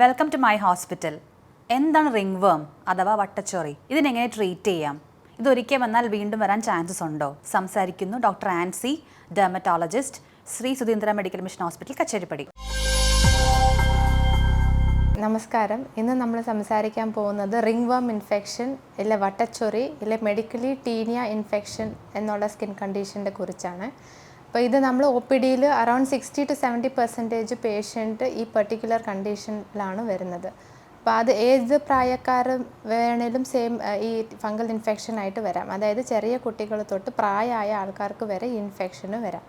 Welcome to my hospital എന്താണ് ring വേം അഥവാ വട്ടച്ചൊറി? ഇതിനെങ്ങനെ ട്രീറ്റ് ചെയ്യാം? ഇതൊരിക്കൽ വന്നാൽ വീണ്ടും വരാൻ ചാൻസസ് ഉണ്ടോ? സംസാരിക്കുന്നു doctor Ancy dermatologist Shri Sudheendra medical mission hospital Kacheripady. നമസ്കാരം. ഇന്ന് നമ്മൾ സംസാരിക്കാൻ പോകുന്നത് റിംഗ് വേം ഇൻഫെക്ഷൻ ഇല്ല വട്ടച്ചൊറി ഇല്ല മെഡിക്കലി ടീനിയ ഇൻഫെക്ഷൻ എന്നുള്ള സ്കിൻ കണ്ടീഷന്റെ കുറിച്ചാണ്. അപ്പോൾ ഇത് നമ്മൾ ഒ പി ഡിയിൽ around sixty two seventy percentage patient ഈ പെർട്ടിക്കുലർ കണ്ടീഷനിലാണ് വരുന്നത്. അപ്പോൾ അത് ഏത് പ്രായക്കാർ വേണേലും സെയിം ഈ ഫംഗൽ ഇൻഫെക്ഷൻ ആയിട്ട് വരാം. അതായത് ചെറിയ കുട്ടികൾ തൊട്ട് പ്രായമായ ആൾക്കാർക്ക് വരെ ഇൻഫെക്ഷന് വരാം.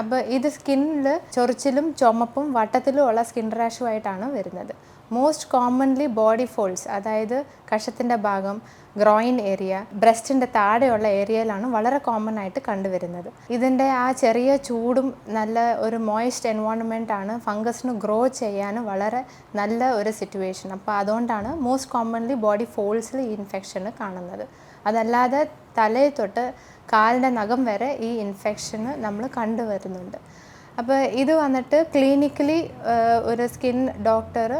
അപ്പോൾ ഇത് സ്കിന്നിൽ ചൊറിച്ചിലും ചുമപ്പും വട്ടത്തിലും ഉള്ള സ്കിൻ റാഷുമായിട്ടാണ് വരുന്നത്. മോസ്റ്റ് കോമൺലി ബോഡി ഫോൾസ് അതായത് കഷത്തിന്റെ ഭാഗം ഗ്രോയിൻ ഏരിയ ബ്രസ്റ്റിന്റെ താഴെയുള്ള ഏരിയയിലാണ് വളരെ കോമൺ ആയിട്ട് കണ്ടുവരുന്നത്. ഇതിന്റെ ആ ചെറിയ ചൂടും നല്ല ഒരു മോയിസ്റ്റ് എൻവോൺമെന്റ് ആണ് ഫംഗസിന് ഗ്രോ ചെയ്യാൻ വളരെ നല്ല ഒരു സിറ്റുവേഷൻ അപ്പോൾ അതുകൊണ്ടാണ് മോസ്റ്റ് കോമൺലി ബോഡി ഫോൾസിൽ ഈ ഇൻഫെക്ഷൻ കാണുന്നത്. അതല്ലാതെ തലയിൽ തൊട്ട് കാലിന്റെ നഖം വരെ ഈ ഇൻഫെക്ഷന് നമ്മൾ കണ്ടുവരുന്നുണ്ട്. അപ്പോൾ ഇത് വന്നിട്ട് ക്ലിനിക്കലി ഒരു സ്കിൻ ഡോക്ടർ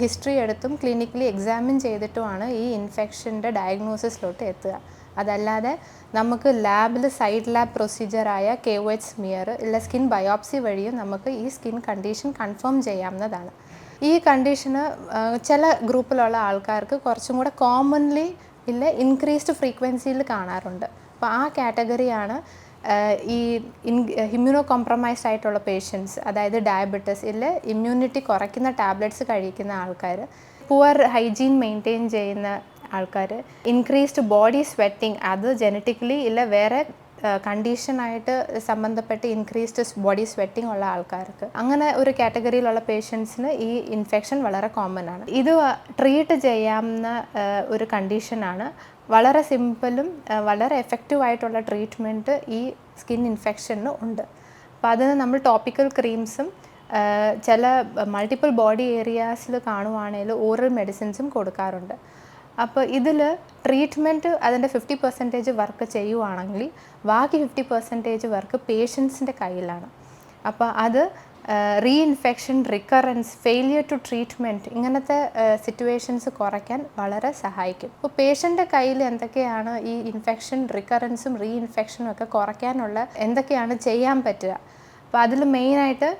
ഹിസ്റ്ററി എടുത്തും ക്ലിനിക്കലി എക്സാമിൻ ചെയ്തിട്ടുമാണ് ഈ ഇൻഫെക്ഷന്റെ ഡയഗ്നോസിസിലോട്ട് എത്തുക. അതല്ലാതെ നമുക്ക് ലാബിൽ സൈഡ് ലാബ് പ്രൊസീജിയറായ കെ ഒ എച്ച് സ്മിയർ ഇല്ല സ്കിൻ ബയോപ്സി വഴിയും നമുക്ക് ഈ സ്കിൻ കണ്ടീഷൻ കൺഫേം ചെയ്യാവുന്നതാണ്. ഈ കണ്ടീഷന് ചില ഗ്രൂപ്പിലുള്ള ആൾക്കാർക്ക് കുറച്ചും കൂടെ കോമൺലി ഇല്ല ഇൻക്രീസ്ഡ് ഫ്രീക്വൻസിയിൽ കാണാറുണ്ട്. അപ്പോൾ ആ കാറ്റഗറിയാണ് ഈ ഇൻ ഇമ്മ്യൂണോ കോംപ്രമൈസ്ഡ് ആയിട്ടുള്ള പേഷ്യൻസ് അതായത് ഡയബറ്റിസ് ഇല്ല ഇമ്മ്യൂണിറ്റി കുറയ്ക്കുന്ന ടാബ്ലറ്റ്സ് കഴിക്കുന്ന ആൾക്കാർ പുവർ ഹൈജീൻ മെയിന്റെയിൻ ചെയ്യുന്ന ആൾക്കാർ ഇൻക്രീസ്ഡ് ബോഡി സ്വെറ്റിംഗ് അത് ജനറ്റിക്കലി ഇല്ല വേറെ കണ്ടീഷനായിട്ട് സംബന്ധപ്പെട്ട് ഇൻക്രീസ്ഡ് ബോഡി സ്വെറ്റിംഗ് ഉള്ള ആൾക്കാർക്ക്. അങ്ങനെ ഒരു കാറ്റഗറിയിലുള്ള പേഷ്യൻസിന് ഈ ഇൻഫെക്ഷൻ വളരെ കോമൺ ആണ്. ഇത് ട്രീറ്റ് ചെയ്യാവുന്ന ഒരു കണ്ടീഷനാണ് വളരെ സിമ്പിളും വളരെ എഫക്റ്റീവ് ആയിട്ടുള്ള ട്രീറ്റ്മെന്റ് ഈ സ്കിൻ ഇൻഫെക്ഷന് ഉണ്ട്. അപ്പോൾ അതിന് നമ്മൾ ടോപ്പിക്കൽ ക്രീംസും ചില മൾട്ടിപ്പിൾ ബോഡി ഏരിയാസിൽ കാണുവാണെങ്കിൽ ഓറൽ മെഡിസിൻസും കൊടുക്കാറുണ്ട്. അപ്പോൾ ഇതിൽ ട്രീറ്റ്മെന്റ് അതിന്റെ ഫിഫ്റ്റി പെർസെന്റേജ് വർക്ക് ചെയ്യുവാണെങ്കിൽ ബാക്കി ഫിഫ്റ്റി പെർസെന്റേജ് വർക്ക് പേഷ്യൻസിന്റെ കയ്യിലാണ്. അപ്പോൾ അത് reinfection recurrence failure to treatment ഇങ്ങനത്തെ സിറ്റുവേഷൻസ് കുറയ്ക്കാൻ വളരെ സഹായിക്കും. ഇപ്പോൾ പേഷ്യന്റെ കയ്യിൽ എന്തൊക്കെയാണ് ഈ ഇൻഫെക്ഷൻ റിക്കറൻസും റീഇൻഫെക്ഷനും ഒക്കെ കുറയ്ക്കാനുള്ള എന്തൊക്കെയാണ് ചെയ്യാൻ പറ്റുക? അപ്പോൾ അതിൽ മെയിനായിട്ട്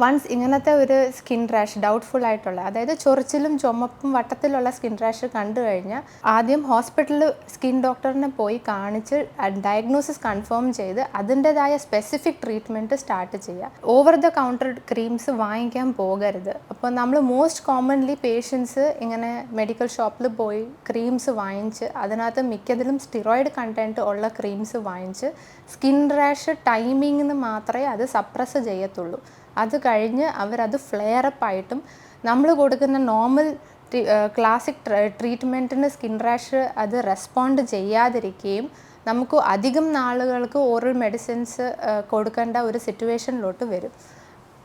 വൺസ് ഇങ്ങനത്തെ ഒരു സ്കിൻ റാഷ് ഡൗട്ട്ഫുൾ ആയിട്ടുള്ള അതായത് ചൊറിച്ചിലും ചുമപ്പും വട്ടത്തിലുള്ള സ്കിൻ റാഷ് കണ്ടു കഴിഞ്ഞാൽ ആദ്യം ഹോസ്പിറ്റലിൽ സ്കിൻ ഡോക്ടറിനെ പോയി കാണിച്ച് ഡയഗ്നോസിസ് കൺഫേം ചെയ്ത് അതിന്റെതായ സ്പെസിഫിക് ട്രീറ്റ്മെന്റ് സ്റ്റാർട്ട് ചെയ്യുക ഓവർ ദ കൗണ്ടർ ക്രീംസ് വാങ്ങിക്കാൻ പോകരുത്. അപ്പോൾ നമ്മൾ മോസ്റ്റ് കോമൺലി പേഷ്യൻസ് ഇങ്ങനെ മെഡിക്കൽ ഷോപ്പിൽ പോയി ക്രീംസ് വാങ്ങിച്ച് അതിനകത്ത് മിക്കതിലും സ്റ്റിറോയിഡ് കണ്ടന്റ് ഉള്ള ക്രീംസ് വാങ്ങിച്ച് സ്കിൻ റാഷ് ടൈമിങ്ങിന് മാത്രമേ അത് സപ്രസ് ചെയ്യത്തുള്ളൂ. അത് കഴിഞ്ഞ് അവരത് ഫ്ലെയറപ്പായിട്ടും നമ്മൾ കൊടുക്കുന്ന നോർമൽ ക്ലാസിക് ട്രീറ്റ്മെന്റിന് സ്കിൻ റാഷ് അത് റെസ്പോണ്ട് ചെയ്യാതിരിക്കുകയും നമുക്ക് അധികം നാളുകൾക്ക് ഓറൽ മെഡിസിൻസ് കൊടുക്കേണ്ട ഒരു സിറ്റുവേഷനിലോട്ട് വരും.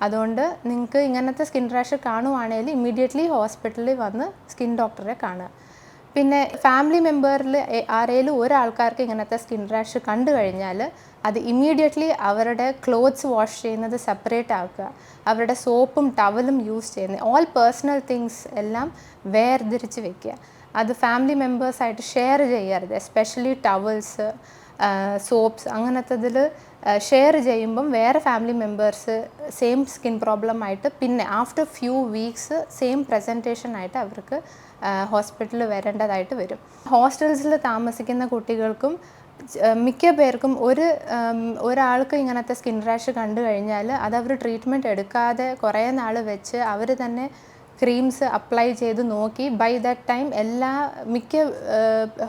അതുകൊണ്ട് നിങ്ങൾക്ക് ഇങ്ങനത്തെ സ്കിൻ റാഷ് കാണുവാണെങ്കിൽ ഇമ്മീഡിയറ്റ്ലി ഹോസ്പിറ്റലിൽ വന്ന് സ്കിൻ ഡോക്ടറെ കാണുക. പിന്നെ ഫാമിലി മെമ്പറിൽ ആരെങ്കിലും ഒരാൾക്കാർക്ക് ഇങ്ങനത്തെ സ്കിൻ റാഷ് കണ്ടു കഴിഞ്ഞാൽ അത് ഇമ്മീഡിയറ്റ്ലി അവരുടെ ക്ലോത്ത്സ് വാഷ് ചെയ്യുന്നത് സെപ്പറേറ്റ് ആക്കുക. അവരുടെ സോപ്പും ടവലും യൂസ് ചെയ്യുന്നത്. ഓൾ പേഴ്സണൽ തിങ്സ് എല്ലാം വേർതിരിച്ച് വെക്കുക. അത് ഫാമിലി മെമ്പേഴ്സായിട്ട് ഷെയർ ചെയ്യരുത്. എസ്പെഷ്യലി ടവൽസ് സോപ്സ് അങ്ങനത്തതിൽ ഷെയർ ചെയ്യുമ്പം വേറെ family members same skin problem ആയിട്ട് പിന്നെ after few weeks same presentation ആയിട്ട് അവർക്ക് ഹോസ്പിറ്റലിൽ വരേണ്ടതായിട്ട് വരും. ഹോസ്റ്റൽസിൽ താമസിക്കുന്ന കുട്ടികൾക്കും മിക്ക പേർക്കും ഒരു ഒരാൾക്ക് ഇങ്ങനത്തെ സ്കിൻ റാഷ് കണ്ടു കഴിഞ്ഞാൽ അത് അവർ ട്രീറ്റ്മെന്റ് എടുക്കാതെ കുറേ നാൾ വെച്ച് അവർ തന്നെ ക്രീംസ് അപ്ലൈ ചെയ്ത് നോക്കി. ബൈ ദാറ്റ് ടൈം എല്ലാ മിക്ക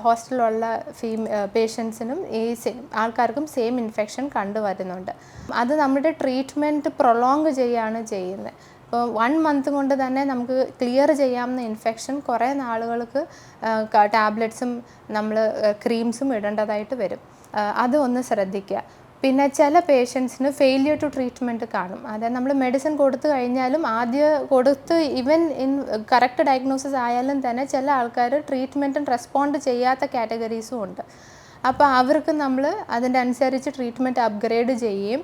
ഹോസ്റ്റലിലുള്ള ഫീം പേഷ്യൻസിനും ഈ സെയിം ആൾക്കാർക്കും സെയിം ഇൻഫെക്ഷൻ കണ്ടുവരുന്നുണ്ട്. അത് നമ്മുടെ ട്രീറ്റ്മെന്റ് പ്രൊലോങ് ചെയ്യുകയാണ് ചെയ്യുന്നത്. ഇപ്പോൾ വൺ മന്ത് കൊണ്ട് തന്നെ നമുക്ക് ക്ലിയർ ചെയ്യാവുന്ന ഇൻഫെക്ഷൻ കുറേ നാളുകൾക്ക് ടാബ്ലറ്റ്സും നമ്മൾ ക്രീംസും ഇടേണ്ടതായിട്ട് വരും. അത് ഒന്ന് ശ്രദ്ധിക്കുക. പിന്നെ ചില പേഷ്യൻസിന് ഫെയിലിയർ ടു ട്രീറ്റ്മെന്റ് കാണും. അതായത് നമ്മൾ മെഡിസിൻ കൊടുത്തു കഴിഞ്ഞാലും ആദ്യം കൊടുത്ത് ഇവൻ ഇൻ കറക്റ്റ് ഡയഗ്നോസിസ് ആയാലും തന്നെ ചില ആൾക്കാർ ട്രീറ്റ്മെന്റും റെസ്പോണ്ട് ചെയ്യാത്ത കാറ്റഗറീസും ഉണ്ട്. അപ്പോൾ അവർക്ക് നമ്മൾ അതിന്റെ അനുസരിച്ച് ട്രീറ്റ്മെന്റ് അപ്ഗ്രേഡ് ചെയ്യുകയും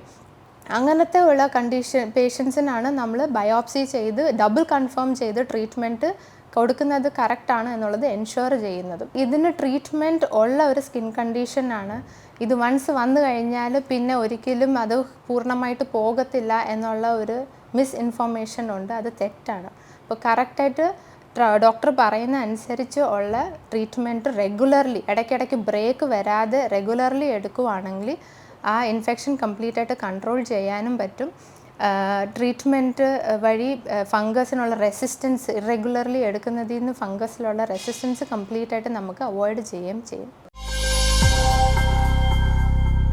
അങ്ങനത്തെ ഉള്ള കണ്ടീഷൻ പേഷ്യൻസിനാണ് നമ്മൾ ബയോപ്സി ചെയ്ത് ഡബിൾ കൺഫേം ചെയ്ത് ട്രീറ്റ്മെന്റ് കൊടുക്കുന്നത് കറക്റ്റാണ് എന്നുള്ളത് എൻഷുർ ചെയ്യുന്നത്. ഇതിന് ട്രീറ്റ്മെന്റ് ഉള്ള ഒരു സ്കിൻ കണ്ടീഷനാണ് ഇത് വൺസ് വന്നു കഴിഞ്ഞാൽ പിന്നെ ഒരിക്കലും അത് പൂർണമായിട്ട് പോകത്തില്ല എന്നുള്ള ഒരു മിസ് ഇൻഫർമേഷൻ ഉണ്ട്. അത് തെറ്റാണ്. അപ്പോൾ കറക്റ്റായിട്ട് ഡോക്ടർ പറയുന്ന അനുസരിച്ച് ഉള്ള ട്രീറ്റ്മെന്റ് റെഗുലർലി ഇടയ്ക്കിടയ്ക്ക് ബ്രേക്ക് വരാതെ റെഗുലർലി എടുക്കുവാണെങ്കിൽ ആ ഇൻഫെക്ഷൻ കംപ്ലീറ്റ് ആയിട്ട് കൺട്രോൾ ചെയ്യാനും പറ്റും. ട്രീറ്റ്മെന്റ് വഴി ഫംഗസിനുള്ള റെസിസ്റ്റൻസ് ഇറെഗുലർലി എടുക്കുന്നതിൽ നിന്ന് ഫംഗസിലുള്ള റെസിസ്റ്റൻസ് കംപ്ലീറ്റ് ആയിട്ട് നമുക്ക് അവോയ്ഡ് ചെയ്യുകയും ചെയ്യും.